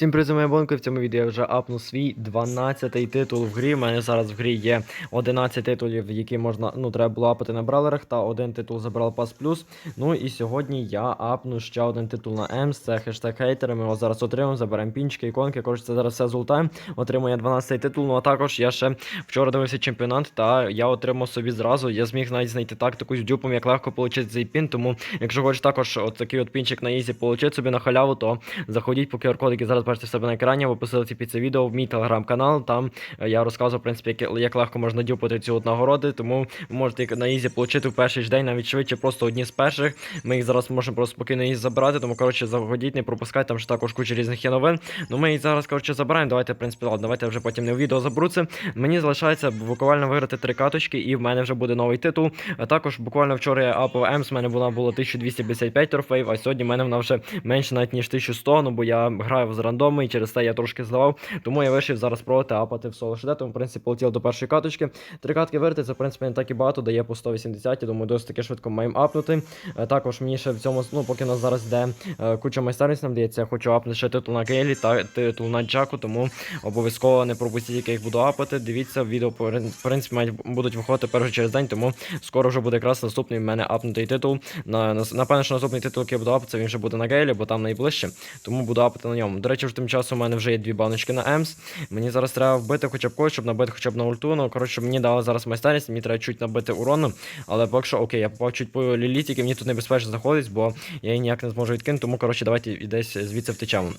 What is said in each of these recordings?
Всім привіт, моя бонки. В цьому відео я вже апну свій 12-й титул в грі. У мене зараз в грі є 11 титулів, які можна, ну, треба було апати на бралерах, та один титул за Brawl Pass Plus. Ну і сьогодні я апну ще один титул на Емс, це хештег хейтери. Ми його зараз отримаємо, заберемо пінчики, іконки. Коротше, це зараз все золотаємо. Отримує 12-й титул. Ну а також я ще вчора дивився чемпіонат, та я отримав собі зразу. Я зміг навіть знайти тактику з дюпом, як легко отримати цей пін. Тому, якщо хочеш також от такий от пінчик на ізі отримати собі на халяву, то заходіть по QR-коду, який зараз бачите в себе на екрані, або посилці під це відео в мій телеграм-канал. Там е, я розказував, в принципі, як, як легко можна дюпати от нагороди, тому ви можете на ізі отримати в перший ж день, навіть швидше, просто одні з перших. Ми їх зараз можемо просто спокійно їх забирати, тому коротше заходіть, не пропускайте, там ще також куча різних є новин. Ну ми їх зараз коротше забираємо. Давайте, в принципі, ладно, давайте вже потім не в відео заберу. Мені залишається буквально виграти три каточки, і в мене вже буде новий титул. А також буквально вчора я апав Емс, в мене вона була 1255 торфеїв, а сьогодні в мене вона вже менше навіть ніж 1100, ну бо я граю з рандоми і через це я трошки зливав. Тому я вирішив зараз пробувати апати в соло шеде, тому в принципі полетіло до першої каточки. Три катки вирити, це в принципі не так і багато, дає по 180, я думаю, досить таки швидко маємо апнути. Е, Також мені ще в цьому, ну поки нас зараз йде е, куча майстерність, нам дається, я хочу апнути ще титул на Гейлі та титул на Джаку, тому обов'язково не пропустіть, як я їх буду апати. Дивіться, відео в принципі будуть виходити перший через день, тому скоро вже буде якраз наступний в мене апнутий титул. На, на, напевно, що наступний титул, який я буду апати, він вже буде на Гейлі, бо там найближче. Тому буду апати на ньому. До речі, вже тим часом у мене вже є дві баночки на Емс. Мені зараз треба вбити хоча б когось, щоб набити хоча б на ульту. Ну, коротше, мені дали зараз майстерність, мені треба чуть набити урону. Але поки що, окей, я попав чуть по ліліті, мені тут небезпечно заходить, бо я її ніяк не зможу відкинути, тому коротше, давайте десь звідси втечемо.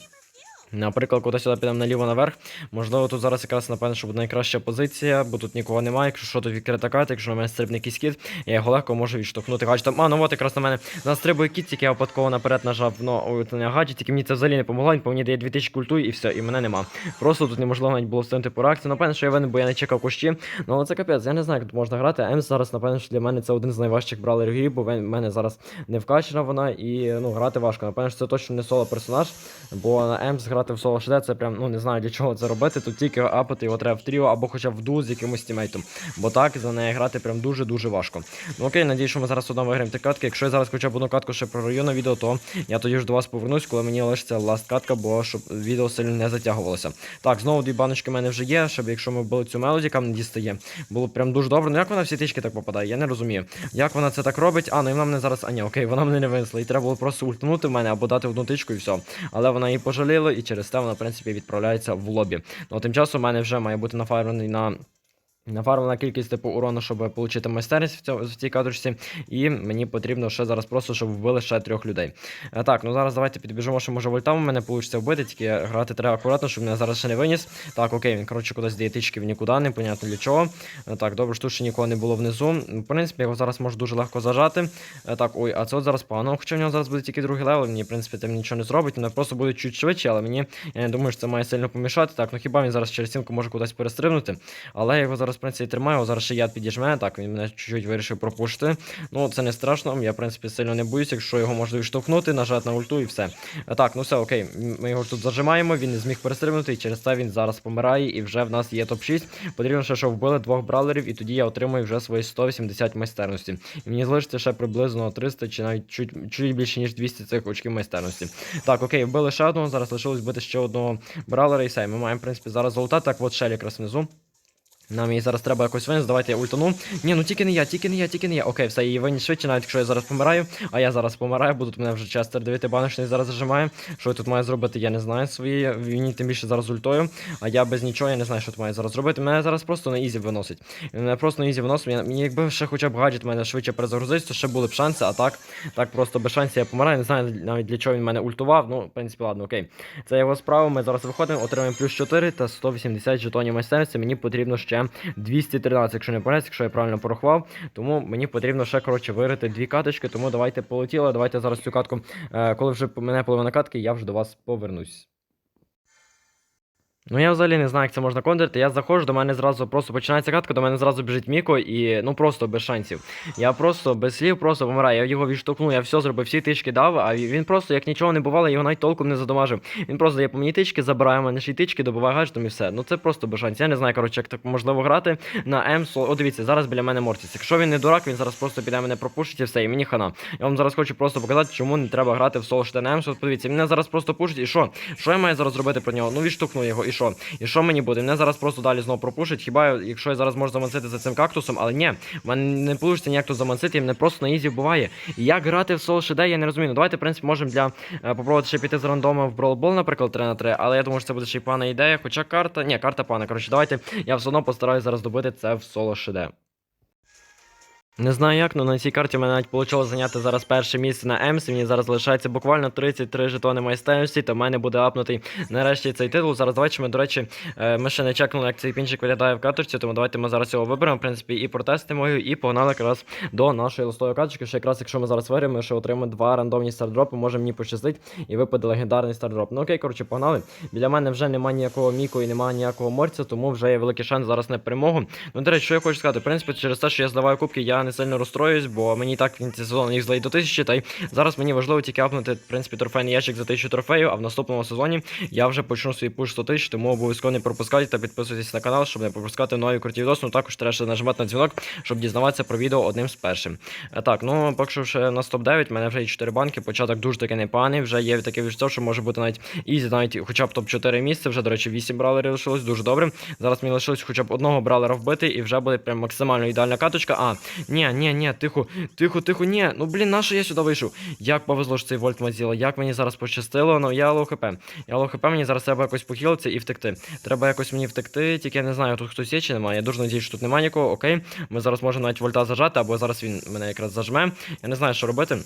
Наприклад, куди сюди підемо наліво наверх. Можливо, тут зараз якраз напевно, що буде найкраща позиція, бо тут нікого немає. Якщо що, тут відкрита карта, якщо на мене стрибне якийсь кіт, я його легко можу відштовхнути гаджетом. А, ну от якраз на мене настрибує кіт, тільки я випадково наперед нажав ну, на гаджет, тільки мені це взагалі не помогло, він по мені дає 2000 культу і все, і мене нема. Просто тут неможливо навіть було встигнути по реакції. Напевно, що я винен, бо я не чекав кущі. Ну але це капець, я не знаю, як тут можна грати. Емс зараз, напевно, що для мене це один з найважчих бралерів бо в мене зараз не вкачена вона і ну, грати важко. Напевно, що це точно не соло персонаж, бо на Емс грати в соло ШД це прям ну не знаю для чого це робити. Тут тільки апати його треба в тріо або хоча б в ду з якимось тімейтом. Бо так за неї грати прям дуже-дуже важко. Ну окей, надію, що ми зараз одно виграємо ті катки. Якщо я зараз хоча б одну катку ще прораю на відео, то я тоді ж до вас повернусь, коли мені лишиться ласт катка, бо щоб відео сильно не затягувалося. Так, знову дві баночки в мене вже є, щоб якщо ми вбили цю мелоді, яка не дістає, було б прям дуже добре. Ну як вона всі тички так попадає? Я не розумію. Як вона це так робить? А, ну і вона мене зараз. А ні, окей, вона мене не винесла. І треба було просто ультнути в мене або дати одну тичку і все. Але вона її пожаліла, і через те вона, в принципі, відправляється в лобі. Ну, тим часом у мене вже має бути нафармлений на. Нафармлена кількість типу урону, щоб отримати майстерність в, цьому, в цій кадрочці. І мені потрібно ще зараз просто, щоб вбили ще трьох людей. А, так, ну зараз давайте підбіжимо, що може вольтам у мене вийде вбити, тільки грати треба акуратно, щоб мене зараз ще не виніс. Так, окей, він коротше кудись дієтички в нікуди, непонятно для чого. А, так, добре, що тут ще нікого не було внизу. В принципі, його зараз можу дуже легко зажати. А, так, ой, а це от зараз погано. Хоча в нього зараз буде тільки другий левел, мені, в принципі, там нічого не зробить. Він просто буде чуть швидше, але мені я не думаю, що це має сильно помішати. Так, ну хіба він зараз через стінку може кудись перестрибнути. Але я його зараз, в принципі, тримаю. Зараз ще яд підіжме. Так, він мене чуть-чуть вирішив пропушити. Ну, це не страшно. Я, в принципі, сильно не боюся, якщо його можна відштовхнути, нажати на ульту і все. Так, ну все, окей. Ми його тут зажимаємо, він не зміг перестрибнути, і через це він зараз помирає, і вже в нас є топ-6. Потрібно ще, щоб вбили двох бравлерів, і тоді я отримую вже свої 180 майстерності. І мені залишиться ще приблизно 300 чи навіть чуть, чуть більше, ніж 200 цих очків майстерності. Так, окей, вбили ще одного, зараз лишилось бити ще одного бравлера і все. Ми маємо, в принципі, зараз золота. Так, от шелі якраз внизу. Нам її зараз треба якось винести, давайте я ультану. Ні, ну тільки не я, тільки не я, тільки не я. Окей, все, її виніс швидше, навіть якщо я зараз помираю, а я зараз помираю, бо тут мене вже Честер 9 баночний зараз зажимає. Що я тут маю зробити, я не знаю свої. Він тим більше зараз ультою. А я без нічого, я не знаю, що тут маю зараз зробити. Мене зараз просто на ізі виносить. Мене просто на ізі виносить. Мені якби ще хоча б гаджет мене швидше перезагрузить, то ще були б шанси, а так, так просто без шансів я помираю. Не знаю навіть для чого він мене ультував. Ну, в принципі, ладно, окей. Це його справа. Ми зараз виходимо, отримаємо плюс 4 та 180 жетонів майстерності. Мені потрібно ще 200 213, якщо не помиляюсь, якщо я правильно порахував. Тому мені потрібно ще коротше вирити дві каточки. Тому давайте полетіли. Давайте зараз цю катку, е, коли вже мене половина катки, я вже до вас повернусь. Ну я взагалі не знаю, як це можна контрити. Я заходжу, до мене зразу просто починається катка, до мене зразу біжить Міко і ну просто без шансів. Я просто без слів просто помираю. Я його відштовхнув, я все зробив, всі тички дав, а він просто як нічого не бувало, його навіть толком не задомажив. Він просто дає по мені тички, забирає мене ще й тички, добиває гаджетом і все. Ну це просто без шансів. Я не знаю, коротше, як так можливо грати на М. О, дивіться, зараз біля мене Мортіс. Якщо він не дурак, він зараз просто піде мене пропушить і все, і мені хана. Я вам зараз хочу просто показати, чому не треба грати в соло на М. Подивіться, мене зараз просто пушить, і що? Що я маю зараз зробити про нього? Ну відштовхну його, і що? І що мені буде? Мене зараз просто далі знову пропушить. Хіба якщо я зараз можу замансити за цим кактусом, але ні, в мене не вийде ніяк тут замансити, мене просто на ізі вбиває. І як грати в соло шеде, я не розумію. Ну давайте, в принципі, можемо для е, попробувати ще піти з рандома в Ball, наприклад, 3 на 3, але я думаю, що це буде ще й пана ідея. Хоча карта. Ні, карта пана. Коротше, давайте я все одно постараюся зараз добити це в соло шеде. Не знаю як, але на цій карті мене навіть вийшло зайняти зараз перше місце на Емс. Мені зараз залишається буквально 33 жетони майстерності, то в мене буде апнутий нарешті цей титул. Зараз давайте ми, до речі, е, ми ще не чекнули, як цей пінчик виглядає в каточці, тому давайте ми зараз його виберемо, в принципі, і протестимо його, і погнали якраз до нашої листової каточки. Що якраз якщо ми зараз виграємо, ми ще отримаємо два рандомні стардропи, може мені пощастить і випаде легендарний стардроп. Ну окей, коротше, погнали. Біля мене вже немає ніякого міку і немає ніякого морця, тому вже є великий шанс зараз на перемогу. Ну, до речі, що я хочу сказати, в принципі, через те, що я зливаю кубки, я не сильно розстроююсь, бо мені і так в кінці сезону їх злить до тисячі, та й зараз мені важливо тільки апнути, в принципі, трофейний ящик за тисячу трофеїв, а в наступному сезоні я вже почну свій пуш 100 тисяч, тому обов'язково не пропускайте та підписуйтесь на канал, щоб не пропускати нові круті відоси. Ну також треба нажимати на дзвінок, щоб дізнаватися про відео одним з першим. Так, ну поки що ще на топ 9 в мене вже є 4 банки, початок дуже таки непоганий, вже є таке відчуття, що може бути навіть ізі, навіть хоча б топ-4 місце, вже, до речі, 8 бралерів лишилось, дуже добре. Зараз мені лишилось хоча б одного бралера вбити, і вже буде прям максимально ідеальна каточка. А, ні, ні, ні, тихо, тихо, тихо, ні. Ну блін, на що я сюди вийшов? Як повезло що цей вольт мазіло, як мені зараз пощастило, ну я лоу хп. Я лоу хп, мені зараз треба якось похилитися і втекти. Треба якось мені втекти, тільки я не знаю, тут хтось є чи немає. Я дуже надіюсь, що тут немає нікого. Окей. Ми зараз можемо навіть вольта зажати, або зараз він мене якраз зажме. Я не знаю, що робити.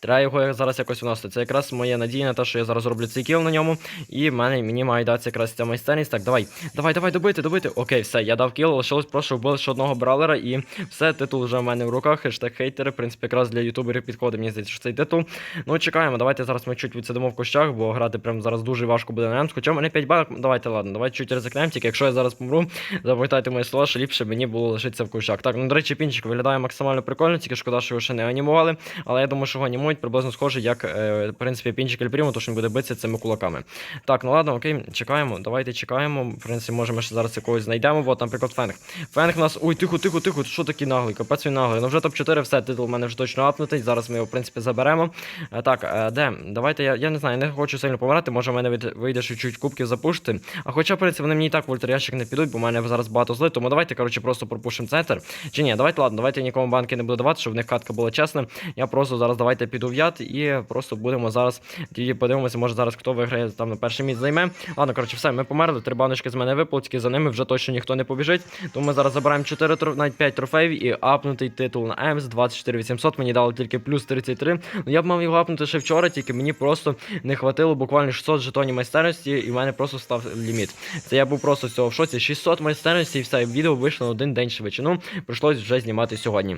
Треба його зараз якось вносити. Це якраз моя надія на те, що я зараз роблю цей кіл на ньому. І в мене мені має датися якраз ця майстерність. Так, давай, давай, давай, добити, добити. Окей, все, я дав кіл, лишилось просто вбили ще одного бравлера, і все, титул вже в мене в руках. Хештег хейтери. В принципі, якраз для ютуберів підходить, мені здається, що цей титул. Ну, чекаємо. Давайте зараз ми чуть відсидимо в кущах, бо грати прям зараз дуже важко буде на Емс. Хоча мене 5 банок. Давайте, ладно, давайте чуть ризикнемо, тільки якщо я зараз помру, запам'ятайте мої слова, що ліпше мені було лишитися в кущах. Так, ну до речі, пінчик виглядає максимально прикольно, тільки шкода, що його ще не анімували. Але я думаю, що його анімують приблизно схоже, як, е, в принципі, пінчик Ель Прімо, то що він буде битися цими кулаками. Так, ну ладно, окей, чекаємо. Давайте чекаємо. В принципі, можемо ще зараз якогось знайдемо. От, наприклад, Фенг. Фенг у нас. Ой, тихо, тихо, тихо. Що такий наглий? Капець він наглий. Ну вже топ-4, все, титул в мене вже точно апнутий. Зараз ми його, в принципі, заберемо. Е, Так, е, де? Давайте я, я не знаю, не хочу сильно помирати. Може, в мене вийде ще чуть кубків запушити. А хоча, в принципі, вони мені і так в ультраящик не підуть, бо в мене зараз багато зли. Тому давайте, коротше, просто пропушимо центр. Чи ні, давайте, ладно, давайте я нікому банки не буду давати, щоб в них катка була чесна. Я просто зараз давайте піду в і просто будемо зараз тоді подивимося, може зараз хто виграє там на перше місце займе. Ладно, коротше, все, ми померли. Три баночки з мене випало, тільки за ними вже точно ніхто не побіжить. Тому ми зараз забираємо 4 троф... навіть 5 трофеїв і апнутий титул на Емс 24800. Мені дали тільки плюс 33. Ну я б мав його апнути ще вчора, тільки мені просто не хватило буквально 600 жетонів майстерності, і в мене просто став ліміт. Це я був просто з цього в шоці. 600 майстерності і все, відео вийшло на один день швидше. Ну, прийшлось вже знімати сьогодні.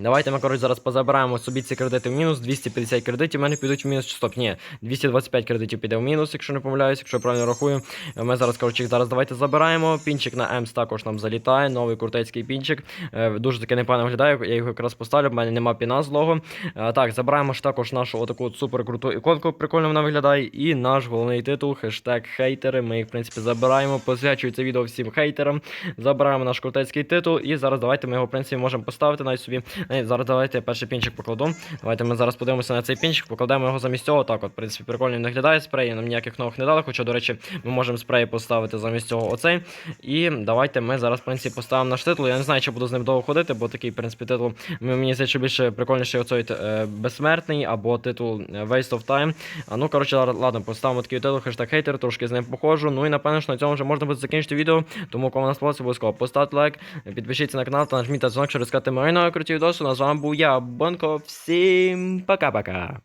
Давайте ми, коротше, зараз позабираємо собі ці кредити в мінус. 250 кредитів. У мене підуть в мінус. Стоп, ні, 225 кредитів піде в мінус, якщо не помиляюсь, якщо я правильно рахую. Ми зараз, коротше, зараз давайте забираємо. Пінчик на Емс також нам залітає. Новий крутецький пінчик. Е, Дуже таки непогано виглядає. Я його якраз поставлю, в мене нема піна злого. Е, Так, забираємо ж також нашу отаку от супер круту іконку. Прикольно вона виглядає. І наш головний титул, хештег хейтери. Ми їх, в принципі, забираємо. Посвячую це відео всім хейтерам. Забираємо наш крутецький титул. І зараз давайте ми його, в принципі, можемо поставити навіть собі. Е, Зараз давайте перший пінчик покладу. Давайте ми зараз подивимося на цей пінчик, покладемо його замість цього. Так, от, в принципі, прикольно він виглядає спреї, нам ніяких нових не дали. Хоча, до речі, ми можемо спреї поставити замість цього оцей. І давайте ми зараз, в принципі, поставимо наш титул. Я не знаю, чи буду з ним довго ходити, бо такий, в принципі, титул. Мені здається, більше прикольніший оцей е, безсмертний або титул е, Waste of Time. А ну, коротше, ладно, поставимо такий титул, хештег хейтер, трошки з ним похожу. Ну і напевно, що на цьому вже можна буде закінчити відео. Тому кому нас сподобалося, обов'язково поставте лайк, підпишіться на канал та нажміть на дзвонок, щоб розказати мої нові круті відоси. А з вами був я, Бонко. Всім пока-пока.